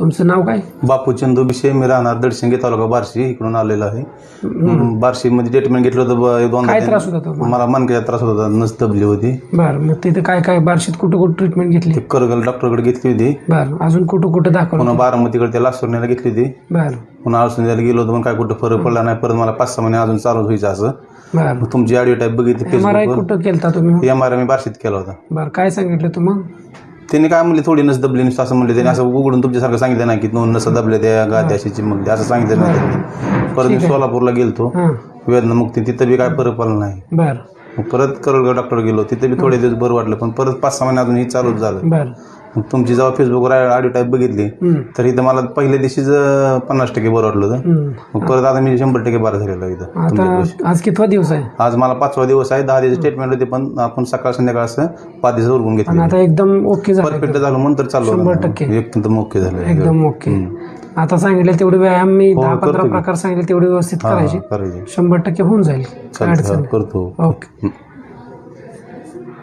तुमचं नाव काय? बापू चंदू बिशे मी राहणार दडशिंगे तालुका बार्शी इकडून आलेलो आहे. बार्शी मध्ये ट्रीटमेंट घेतलं होतं दोनदा काय त्रास होता तुम्हाला मला मनक्याचा त्रास होता नस दबली होती. बरं मग तिथे काय काय बार्शीत कुठं कुठं ट्रीटमेंट घेतली? ते करगल डॉक्टरकडे घेतली होती. बरं अजून कुठं कुठं दाखवलं पुन्हा बारामतीकडे त्या लासुरण्याला घेतली होती. बरं. पुन्हा आळसुंद्याला गेलो होतो पण काय कुठं फरक पडला नाही परत मला पाच सहा महिने अजून चालू व्हायचं असं. बरं. मग तुमची ऑडिओ टाईप बघितली एम आर आय फेसबुकवर कुठं केलता तुम्ही? एम आर मी बार्शीत केला होता. बरं काय सांगितलं तुम्ही त्यांनी काय म्हणले थोडी नस दबली नस असं म्हणले त्यांनी. असं उघडून तुमच्यासारखं सांगितलं नाही की दोन नस दबल्या त्या अशी चिमकल्या असं सांगितलं नाही त्यांनी. परत मी सोलापूरला गेलतो. वेदना मुक्ती तिथं बी काय फरक पडला नाही. बरं. मग परत करडगाव डॉक्टर गेलो तिथे बी थोडे दिवस बरं वाटलं पण परत पाच सहा महिने अजून ही चालूच झालं. मग तुमची जेव्हा फेसबुकवर ऑडिओ टाईप बघितली. तर इथं मला पहिल्या दिवशीच पन्नास टक्के बरं वाटलं होतं. मग परत आता मी शंभर टक्के बरं झालेलो आहे इथं आता आज कितवा दिवस आहे? आज मला पाचवा दिवस आहे. दहा दिवस स्टेटमेंट होते पण आपण सकाळ संध्याकाळ असं पाच दिवस उरकून घेतले आता एकदम ओके झालं. परफेक्ट झालं म्हणून तर चालू शंभर टक्के. एकदम मुख्य झालं एकदम ओके आता सांगितलं तेवढे व्यायाम मी हो, दहा पंधरा. प्रकार सांगितले तेवढे व्यवस्थित करायचे. करायचे. शंभर टक्के होऊन जाईल. काय चालतं अडचण हा, नाही. करतो. ओके.